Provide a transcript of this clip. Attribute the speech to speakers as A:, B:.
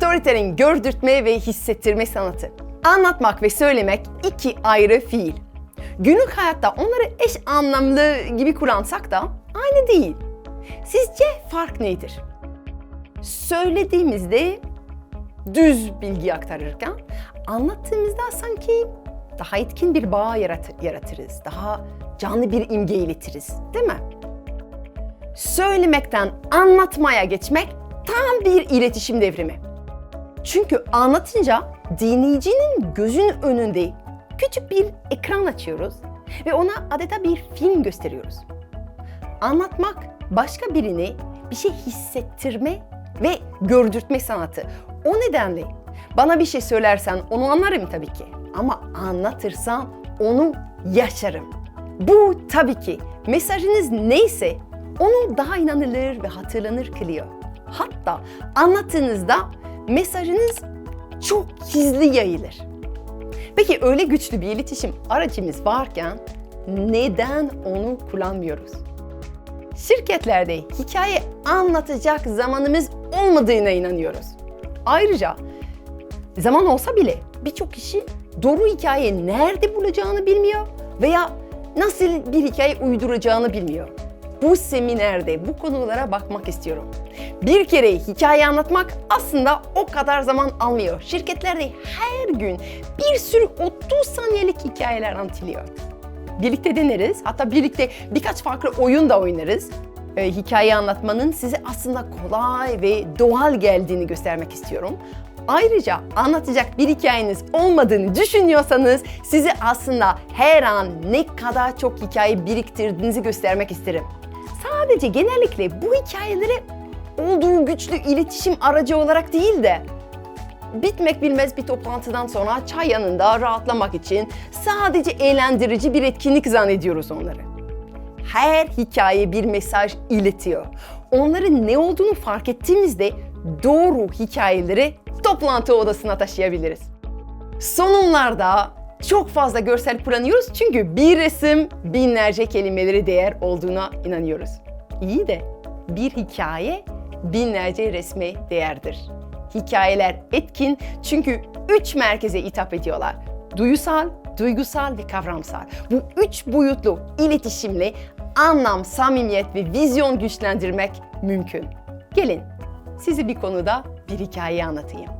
A: Storytelling gördürtme ve hissettirme sanatı. Anlatmak ve söylemek iki ayrı fiil. Günlük hayatta onları eş anlamlı gibi kullansak da aynı değil. Sizce fark nedir? Söylediğimizde düz bilgi aktarırken anlattığımızda sanki daha etkin bir bağ yarat- yaratırız. Daha canlı bir imge iletiriz, değil mi? Söylemekten anlatmaya geçmek tam bir iletişim devrimi. Çünkü anlatınca dinleyicinin gözünün önünde küçük bir ekran açıyoruz ve ona adeta bir film gösteriyoruz. Anlatmak başka birine bir şey hissettirme ve gördürtme sanatı. O nedenle bana bir şey söylersen onu anlarım tabii ki. Ama anlatırsan onu yaşarım. Bu tabii ki mesajınız neyse onu daha inanılır ve hatırlanır kılıyor. Hatta anlattığınızda mesajınız çok hızlı yayılır. Peki öyle güçlü bir iletişim aracımız varken neden onu kullanmıyoruz? Şirketlerde hikaye anlatacak zamanımız olmadığına inanıyoruz. Ayrıca zaman olsa bile birçok kişi doğru hikaye nerede bulacağını bilmiyor veya nasıl bir hikaye uyduracağını bilmiyor. Bu seminerde bu konulara bakmak istiyorum. Bir kere hikaye anlatmak aslında o kadar zaman almıyor. Şirketlerde her gün bir sürü 30 saniyelik hikayeler anlatılıyor. Birlikte deneriz. Hatta birlikte birkaç farklı oyun da oynarız. Ee, hikaye anlatmanın size aslında kolay ve doğal geldiğini göstermek istiyorum. Ayrıca anlatacak bir hikayeniz olmadığını düşünüyorsanız size aslında her an ne kadar çok hikaye biriktirdiğinizi göstermek isterim. Sadece genellikle bu hikayeleri olduğu güçlü iletişim aracı olarak değil de bitmek bilmez bir toplantıdan sonra çay yanında rahatlamak için sadece eğlendirici bir etkinlik zannediyoruz onları. Her hikaye bir mesaj iletiyor. Onların ne olduğunu fark ettiğimizde doğru hikayeleri toplantı odasına taşıyabiliriz. Sonumlarda çok fazla görsel kullanıyoruz çünkü bir resim binlerce kelimeleri değer olduğuna inanıyoruz. İyi de bir hikaye binlerce resme değerdir. Hikayeler etkin çünkü üç merkeze hitap ediyorlar. Duyusal, duygusal ve kavramsal. Bu üç boyutlu iletişimle anlam, samimiyet ve vizyon güçlendirmek mümkün. Gelin size bir konuda bir hikaye anlatayım.